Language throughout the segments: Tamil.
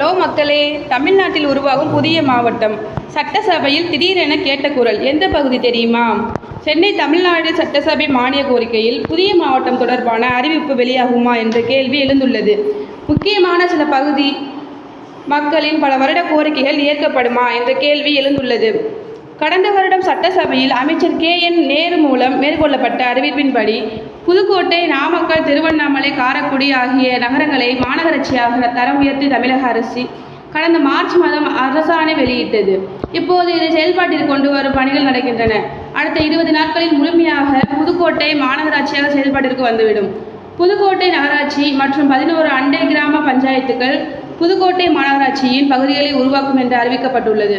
ஹலோ மக்களே தமிழ்நாட்டில் உருவாகும் புதிய மாவட்டம். சட்டசபையில் திடீரென கேட்ட குரல் எந்த பகுதி தெரியுமா? சென்னை தமிழ்நாடு சட்டசபை மானிய கோரிக்கையில் புதிய மாவட்டம் தொடர்பான அறிவிப்பு வெளியாகுமா என்ற கேள்வி எழுந்துள்ளது. முக்கியமான சில பகுதி மக்களின் பல வருட கோரிக்கைகள் ஏற்கப்படுமா என்ற கேள்வி எழுந்துள்ளது. கடந்த வருடம் சட்டசபையில் அமைச்சர் கே என் நேரு மூலம் மேற்கொள்ளப்பட்ட அறிவிப்பின்படி புதுக்கோட்டை நாமக்கல் திருவண்ணாமலை காரைக்குடி ஆகிய நகரங்களை மாநகராட்சியாக தரம் உயர்த்தி தமிழக அரசு கடந்த மார்ச் மாதம் அரசாணை வெளியிட்டது. இப்போது இதை செயல்பாட்டில் கொண்டு வரும் பணிகள் நடக்கின்றன. அடுத்த இருபது நாட்களில் முழுமையாக புதுக்கோட்டை மாநகராட்சியாக செயல்பாட்டிற்கு வந்துவிடும். புதுக்கோட்டை நகராட்சி மற்றும் பதினோரு அண்டை கிராம பஞ்சாயத்துகள் புதுக்கோட்டை மாநகராட்சியின் பகுதிகளை உருவாக்கும் என்று அறிவிக்கப்பட்டுள்ளது.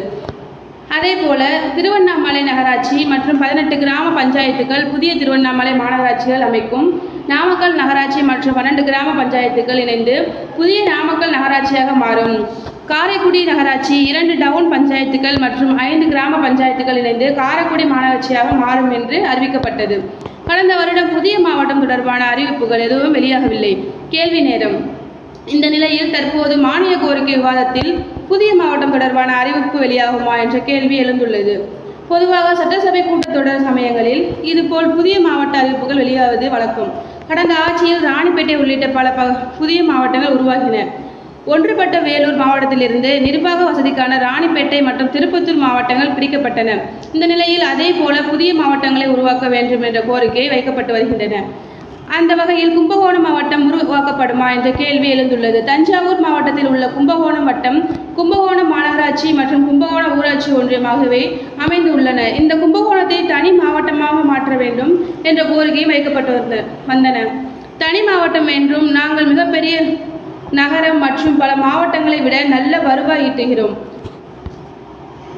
அதே போல திருவண்ணாமலை நகராட்சி மற்றும் பதினெட்டு கிராம பஞ்சாயத்துகள் புதிய திருவண்ணாமலை மாநகராட்சிகள் அமைக்கும். நாமக்கல் நகராட்சி மற்றும் பன்னெண்டு கிராம பஞ்சாயத்துகள் இணைந்து புதிய நாமக்கல் நகராட்சியாக மாறும். காரைக்குடி நகராட்சி இரண்டு டவுன் பஞ்சாயத்துகள் மற்றும் ஐந்து கிராம பஞ்சாயத்துகள் இணைந்து காரைக்குடி மாநகராட்சியாக மாறும் என்று அறிவிக்கப்பட்டது. கடந்த வருடம் புதிய மாவட்டம் தொடர்பான அறிவிப்புகள் எதுவும் வெளியாகவில்லை. கேள்வி நேரம். இந்த நிலையில் தற்போது மானிய கோரிக்கை விவாதத்தில் புதிய மாவட்டம் தொடர்பான அறிவிப்பு வெளியாகுமா என்ற கேள்வி எழுந்துள்ளது. பொதுவாக சட்டசபை கூட்டத்தொடர் சமயங்களில் இதுபோல் புதிய மாவட்ட அறிவிப்புகள் வெளியாவது வழக்கம். கடந்த ஆட்சியில் ராணிப்பேட்டை உள்ளிட்ட பல புதிய மாவட்டங்கள் உருவாகின. ஒன்றுபட்ட வேலூர் மாவட்டத்திலிருந்து நிர்வாக வசதிக்கான ராணிப்பேட்டை மற்றும் திருப்பத்தூர் மாவட்டங்கள் பிரிக்கப்பட்டன. இந்த நிலையில் அதே போல புதிய மாவட்டங்களை உருவாக்க வேண்டும் என்ற கோரிக்கை வைக்கப்பட்டு வருகின்றன. அந்த வகையில் கும்பகோணம் மாவட்டம் உருவாக்கப்படுமா என்ற கேள்வி எழுந்துள்ளது. தஞ்சாவூர் மாவட்டத்தில் உள்ள கும்பகோணம் வட்டம் கும்பகோணம் மாநகராட்சி மற்றும் கும்பகோணம் ஊராட்சி ஒன்றியமாகவே அமைந்துள்ளன. இந்த கும்பகோணத்தை தனி மாவட்டமாக மாற்ற வேண்டும் என்ற கோரிக்கை வைக்கப்பட்டு வந்த வந்தன. தனி மாவட்டம் என்றும் நாங்கள் மிகப்பெரிய நகரம் மற்றும் பல மாவட்டங்களை விட நல்ல வருவாய் ஈட்டுகிறோம்.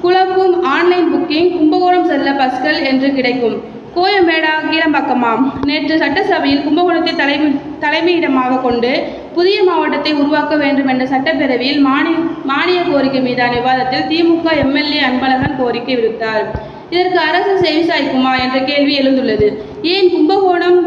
குழப்பும் ஆன்லைன் புக்கிங் கும்பகோணம் செல்ல பஸ்கள் என்று கிடைக்கும். கோயம்பேடா கீழம்பாக்கமாம். நேற்று சட்டசபையில் கும்பகோணத்தை தலைமை தலைமையிடமாக கொண்டு புதிய மாவட்டத்தை உருவாக்க வேண்டும் என்ற சட்டப்பேரவையில் மானிய மானிய கோரிக்கை மீதான விவாதத்தில் திமுக எம்எல்ஏ அன்பழகன் கோரிக்கை விடுத்தார். இதற்கு அரசு செவிசாய்க்குமா என்ற கேள்வி எழுந்துள்ளது. ஏன் கும்பகோணம்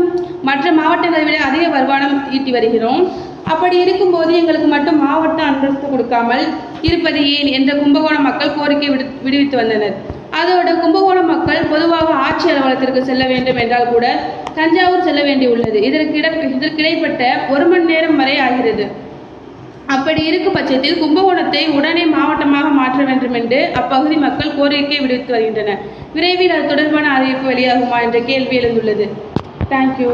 மற்ற மாவட்டங்களை விட அதிக வருமானம் ஈட்டி வருகிறோம்? அப்படி இருக்கும்போது எங்களுக்கு மட்டும் மாவட்ட அந்தஸ்து கொடுக்காமல் இருப்பது ஏன் என்ற கும்பகோணம் மக்கள் கோரிக்கை விடு விடுவித்து வந்தனர். அதோடு கும்பகோணம் மக்கள் பொதுவாக ஆட்சி அலுவலகத்திற்கு செல்ல வேண்டும் என்றால் கூட தஞ்சாவூர் செல்ல வேண்டியுள்ளது இதற்கு இட இதற்கிடைப்பட்ட ஒரு மணி நேரம் வரை ஆகிறது. அப்படி இருக்கும் பட்சத்தில் கும்பகோணத்தை உடனே மாவட்டமாக மாற்ற வேண்டும் என்று அப்பகுதி மக்கள் கோரிக்கை விடுத்து வருகின்றனர். விரைவில் அது தொடர்பான அறிவிப்பு வெளியாகுமா என்ற கேள்வி எழுந்துள்ளது. தேங்க்யூ